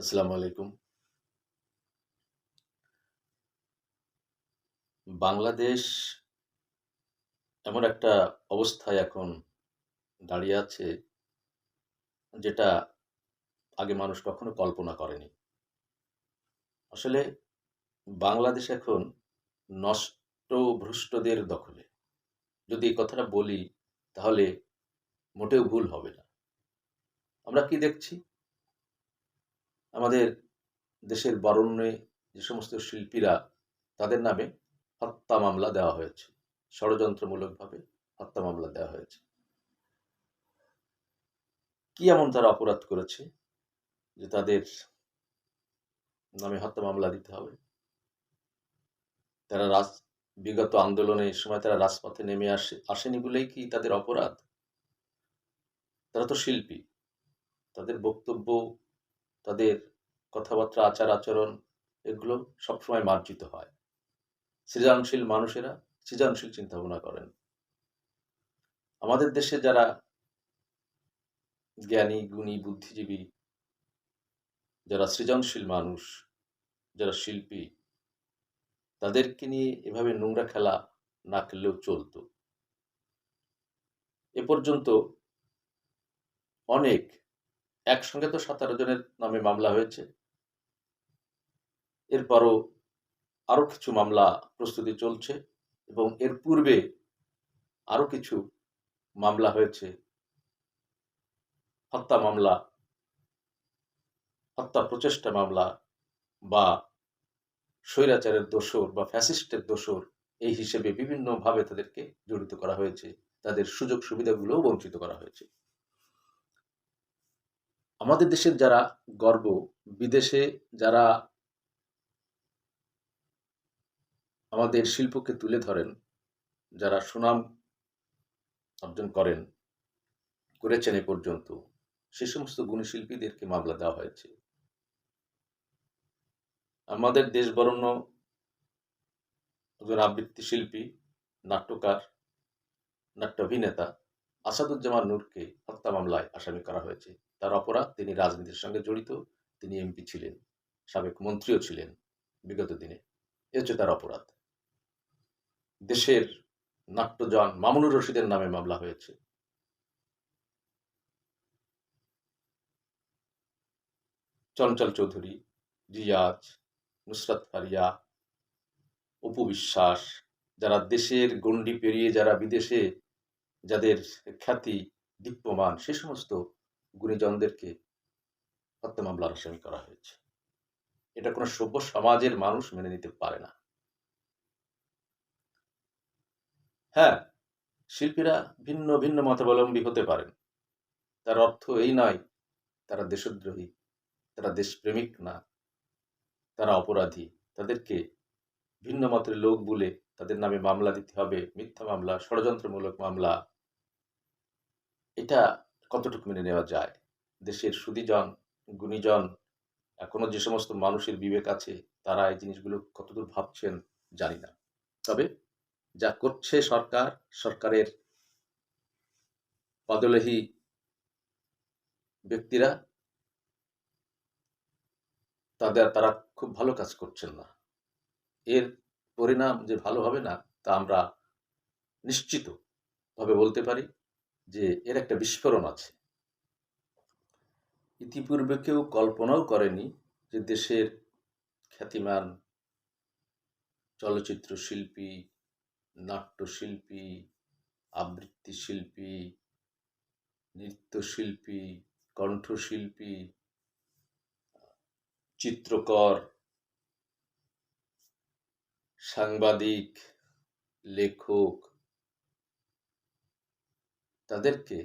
আসসালামু আলাইকুম। বাংলাদেশ এমন একটা অবস্থায় এখন দাঁড়িয়ে আছে যেটা আগে মানুষ কখনো কল্পনা করেনি। আসলে বাংলাদেশ এখন নষ্ট ভ্রষ্টদের দখলে। যদি এই কথাটা বলি তাহলে মোটেও ভুল হবে না। আমরা কি দেখছি? আমাদের দেশের বরণ্যে যে সমস্ত শিল্পীরা তাদের নামে হত্যা মামলা দেওয়া হয়েছে, ষড়যন্ত্রমূলকভাবে হত্যা মামলা দেওয়া হয়েছে। কি এমন তারা অপরাধ করেছে যে তাদের নামে হত্যা মামলা দিতে হবে? তারা রাজ, বিগত আন্দোলনের সময় তারা রাজপথে নেমে আসে, আসেনি বলেই কি তাদের অপরাধ? তারা তো শিল্পী। তাদের বক্তব্য তাদের কথাবার্তা, আচার, আচরণ এগুলো সবসময় মার্জিত হয়। সৃজনশীল মানুষেরা সৃজনশীল চিন্তা ভাবনা করেন। আমাদের দেশে যারা জ্ঞানী, গুণী, বুদ্ধিজীবী, যারা সৃজনশীল মানুষ, যারা শিল্পী, তাদেরকে নিয়ে এভাবে নোংরা খেলা না খেললেও চলতো। এ পর্যন্ত অনেক একসঙ্গে তো সতেরো জনের নামে মামলা হয়েছে। এরপরও আরও কিছু মামলা প্রস্তুতি চলছে এবং এর পূর্বে আরও কিছু মামলা হয়েছে। হত্যা মামলা, হত্যা প্রচেষ্টা মামলা বা স্বৈরাচারের দোষর বা ফ্যাসিস্টের দোষর এই হিসেবে বিভিন্নভাবে তাদেরকে জড়িত করা হয়েছে। তাদের সুযোগ সুবিধাগুলোও বঞ্চিত করা হয়েছে। আমাদের দেশের যারা গর্ব, বিদেশে যারা আমাদের শিল্পকে তুলে ধরেন, যারা সুনাম অর্জন করেন, করেছেন এ পর্যন্ত, সে সমস্ত গুণী শিল্পীদেরকে মামলা দেওয়া হয়েছে। আমাদের দেশ বরণ্য একজন আবৃত্তি শিল্পী, নাট্যকার নাট্য অভিনেতা আসাদুজ্জামান নূরকে হত্যা মামলায় আসামি করা হয়েছে। তার অপরাধ, তিনি রাজনীতির সঙ্গে জড়িত, তিনি এমপি ছিলেন, সাবেক মন্ত্রীও ছিলেন বিগত দিনে। এ হচ্ছে তার অপরাধ। দেশের নাট্যজন মামুনুর রশিদের নামে মামলা হয়েছে। চঞ্চল চৌধুরী, রিয়াজ, নুসরাত ফারিয়া, অপু বিশ্বাস, যারা দেশের গণ্ডি পেরিয়ে যারা বিদেশে যাদের খ্যাতি দীপ্যমান, সে সমস্ত গুণীজনদেরকে হত্যা মামলার আসামি করা হয়েছে। এটা কোনো সভ্য সমাজের মানুষ মেনে নিতে পারে না। হ্যাঁ শিল্পীরা ভিন্ন ভিন্ন মতাবলম্বী হতে পারেন। তার অর্থ এই নয়, তারা দেশদ্রোহী, তারা দেশপ্রেমিক না। তারা অপরাধী। তাদেরকে ভিন্ন মতের লোক বলে তাদের নামে মামলা দিতে হবে। মিথ্যা মামলা, ষড়যন্ত্রমূলক মামলা। এটা কতটুকু মেনে নেওয়া যায়? দেশের সুদীজন, গুণীজন, এখনও যে সমস্ত মানুষের বিবেক আছে, তারা এই জিনিসগুলো কতদূর ভাবছেন জানি না। তবে যা করছে সরকার, সরকারের পদলেহী ব্যক্তিরা, তাদের, তারা খুব ভালো কাজ করছেন না। এর পরিণাম যে ভালো হবে না, তা আমরা নিশ্চিত ভাবে বলতে পারি। যে এর একটা বিস্ফোরণ আছে। ইতিপূর্বে কেউ কল্পনাও করেনি যে দেশের খ্যাতিমান চলচ্চিত্র শিল্পী, নাট্যশিল্পী, আবৃত্তি শিল্পী, নৃত্যশিল্পী, কণ্ঠশিল্পী, চিত্রকর, সাংবাদিক, লেখক তাদেরকে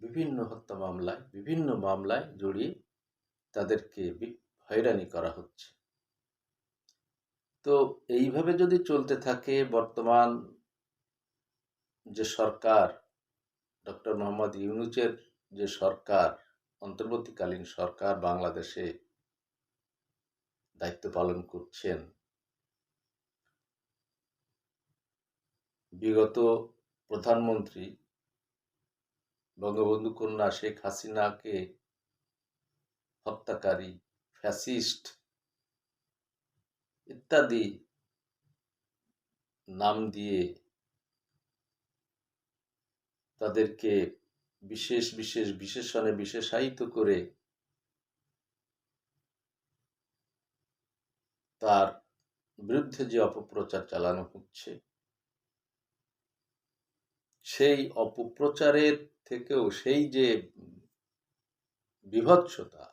বিভিন্ন হত্যা মামলায়, বিভিন্ন মামলায় জড়িয়ে তাদেরকে হয়রানি করা হচ্ছে। তো এইভাবে যদি চলতে থাকে, বর্তমান যে সরকার, ডক্টর মোহাম্মদ ইউনুচের যে সরকার, অন্তর্বর্তীকালীন সরকার বাংলাদেশে দায়িত্ব পালন করছেন, বিগত প্রধানমন্ত্রী বঙ্গবন্ধু কন্যা শেখ হাসিনাকে হত্যাকারী, ফ্যাসিস্ট ইত্যাদি নাম দিয়ে তাদেরকে বিশেষ বিশেষ বিশেষণে বিশেষায়িত করে তার বিরুদ্ধে যে অপপ্রচার চালানো হচ্ছে সেই অপপ্রচারের থেকেও সেই যে বিভৎসতা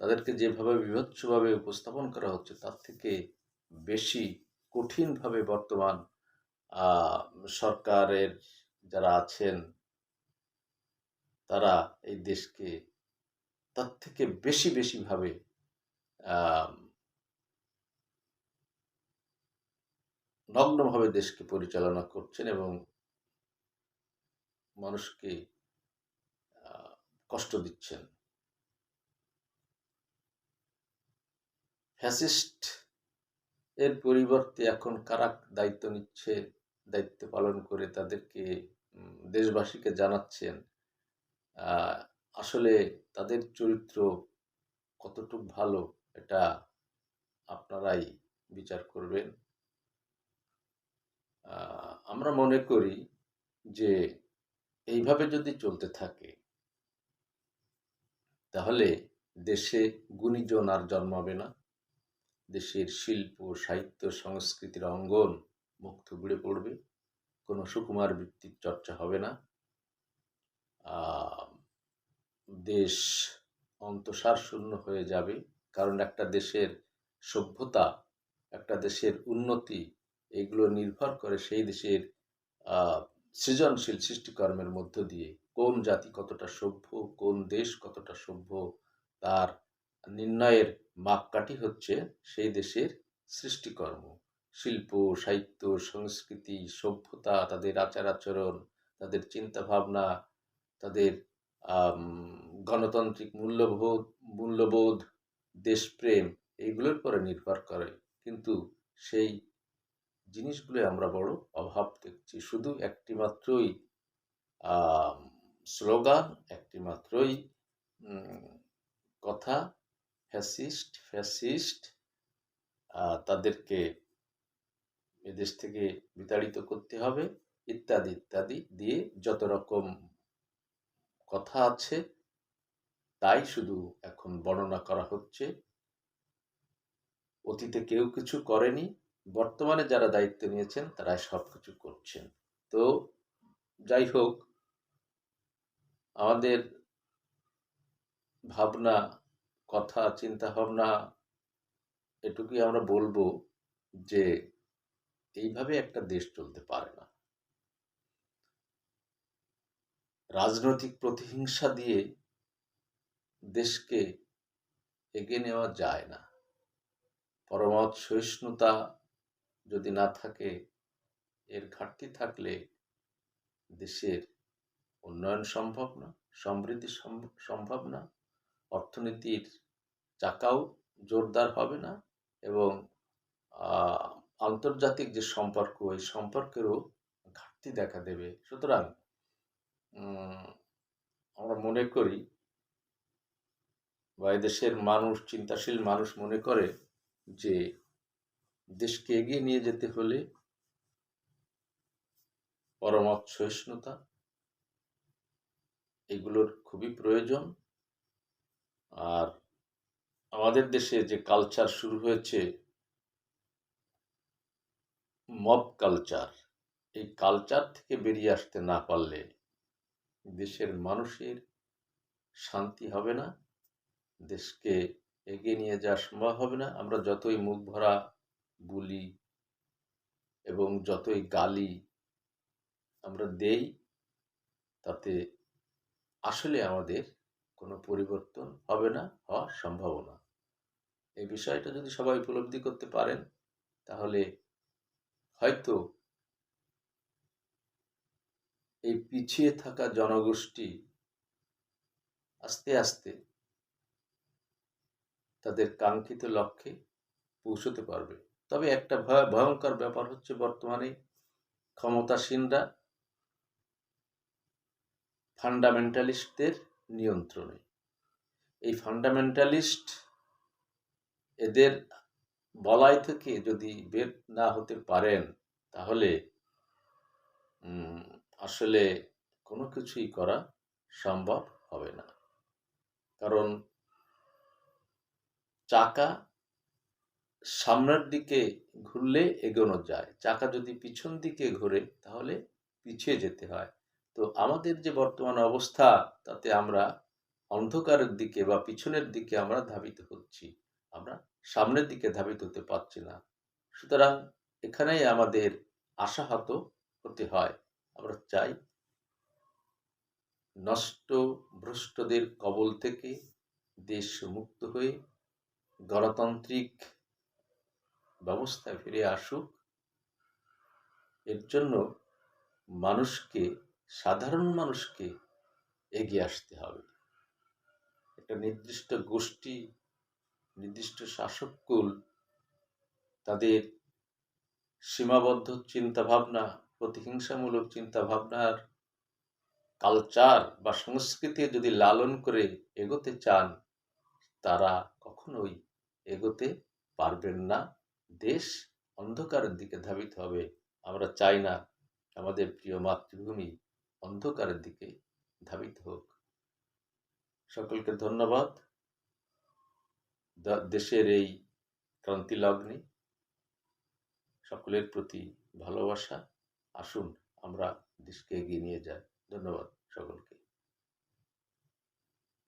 তাদেরকে যেভাবে বিভৎসভাবে উপস্থাপন করা হচ্ছে তার থেকে বেশি কঠিনভাবে বর্তমান সরকারের যারা আছেন তারা এই দেশকে তার থেকে বেশি বেশি ভাবে আহ, নগ্নভাবে দেশকে পরিচালনা করছেন এবং মানুষকে কষ্ট দিচ্ছেন। ফ্যাসিস্ট এর পরিবর্তে এখন কারা দায়িত্ব নিচ্ছে, দায়িত্ব পালন করে তাদেরকে দেশবাসীকে জানাচ্ছেন আসলে তাদের চরিত্র কতটুক ভালো এটা আপনারাই বিচার করবেন। আমরা মনে করি যে এইভাবে যদি চলতে থাকে, তাহলে দেশে গুণীজন আর জন্মাবে না। দেশের শিল্প, সাহিত্য, সংস্কৃতির অঙ্গন মুখ থুবড়ে পড়বে। কোনো সুকুমার বৃত্তির চর্চা হবে না। দেশ অন্তঃসার শূন্য হয়ে যাবে। কারণ একটা দেশের সভ্যতা, একটা দেশের উন্নতি, এগুলো নির্ভর করে সেই দেশের সৃজনশীল সৃষ্টিকর্মের মধ্য দিয়ে কোন জাতি কতটা সভ্য, কোন দেশ কতটা সভ্য, তার নির্ণয়ের মাপকাঠি হচ্ছে সেই দেশের সৃষ্টিকর্ম। শিল্প, সাহিত্য, সংস্কৃতি, সভ্যতা, তাদের আচার আচরণ তাদের চিন্তা ভাবনা তাদের গণতান্ত্রিক মূল্যবোধ মূল্যবোধ, দেশপ্রেম, এইগুলোর পরে নির্ভর করে। কিন্তু সেই জিনিসগুলো আমরা বড় অভাব দেখছি। শুধু একটি মাত্রই স্লোগান, একটি মাত্রই কথা, ফ্যাসিস্ট ফ্যাসিস্ট তাদেরকে এদেশ থেকে বিতাড়িত করতে হবে, ইত্যাদি ইত্যাদি দিয়ে যত রকম কথা আছে, তাই শুধু এখন বর্ণনা করা হচ্ছে। অতীতে কেউ কিছু করেনি। বর্তমানে যারা দায়িত্ব নিয়েছেন তারা সব কিছু করছেন। তো, যাই হোক, আমাদের ভাবনা, কথা চিন্তা ভাবনা এটুকুই আমরা বলব যে, এইভাবে একটা দেশ চলতে পারে না। রাজনৈতিক প্রতিহিংসা দিয়ে দেশকে এগিয়ে নেওয়া যায় না। পরমত সহিষ্ণুতা যদি না থাকে, এর ঘাটতি থাকলে দেশের উন্নয়ন সম্ভব না, সমৃদ্ধি সম- সম্ভব না, অর্থনীতির চাকাও জোরদার হবে না এবং আন্তর্জাতিক যে সম্পর্ক, এই সম্পর্কেরও ঘাটতি দেখা দেবে। সুতরাং আমরা মনে করি বা দেশের মানুষ, চিন্তাশীল মানুষ মনে করে যে দেশকে এগিয়ে নিয়ে যেতে হলে পরমত সহিষ্ণুতা, এগুলোর খুবই প্রয়োজন। আর আমাদের দেশে যে কালচার শুরু হয়েছে মব কালচার এই কালচার থেকে বেরিয়ে আসতে না পারলে দেশের মানুষের শান্তি হবে না, দেশকে এগিয়ে নিয়ে যাওয়া সম্ভব হবে না। আমরা যতই মুখ ভরা বুলি এবং যতই গালি আমরা দেই, তাতে আসলে আমাদের কোনো পরিবর্তন হবে না, হওয়ার সম্ভাবনা। এই বিষয়টা যদি সবাই উপলব্ধি করতে পারেন, তাহলে হয়তো এই পিছিয়ে থাকা জনগোষ্ঠী আস্তে আস্তে তাদের কাঙ্ক্ষিত লক্ষ্যে পৌঁছতে পারবে। তবে একটা ভয়, ভয়ঙ্কর ব্যাপার হচ্ছে বর্তমানে ক্ষমতাসীনরা ফান্ডামেন্টালিস্টদের নিয়ন্ত্রণে। এই ফান্ডামেন্টালিস্ট এদের বলাই থেকে যদি বের না হতে পারেন, তাহলে আসলে কোনো কিছুই করা সম্ভব হবে না। কারণ, চাকা সামনের দিকে ঘুরলে এগোনো যায়। চাকা যদি পিছন দিকে ঘুরে, তাহলে পিছিয়ে যেতে হয়। তো আমাদের যে বর্তমান অবস্থা, তাতে আমরা অন্ধকারের দিকে বা পিছনের দিকে আমরা ধাবিত হচ্ছি। আমরা সামনের দিকে ধাবিত হতে পারছি না। সুতরাং এখানেই আমাদের আশাহত হতে হয়। আমরা চাই নষ্ট ভ্রষ্টদের কবল থেকে দেশ মুক্ত হয়ে গণতান্ত্রিক ব্যবস্থায় ফিরে আসুক, এর জন্য মানুষকে, সাধারণ মানুষকে এগিয়ে আসতে হবে। একটা নির্দিষ্ট গোষ্ঠী, নির্দিষ্ট শাসককুল, তাদের সীমাবদ্ধ চিন্তাভাবনা, প্রতিহিংসামূলক চিন্তাভাবনার কালচার বা সংস্কৃতি যদি লালন করে এগোতে চান, তারা কখনোই এগোতে পারবেন না। দেশ অন্ধকারের দিকে ধাবিত হবে। আমরা চাই না আমাদের প্রিয় মাতৃভূমি অন্ধকারের দিকে ধাবিত হোক। সকলকে ধন্যবাদ। দেশের এই ক্রান্তি লগ্নে সকলের প্রতি ভালোবাসা। আসুন, আমরা দেশকে এগিয়ে নিয়ে যাই। ধন্যবাদ সকলকে।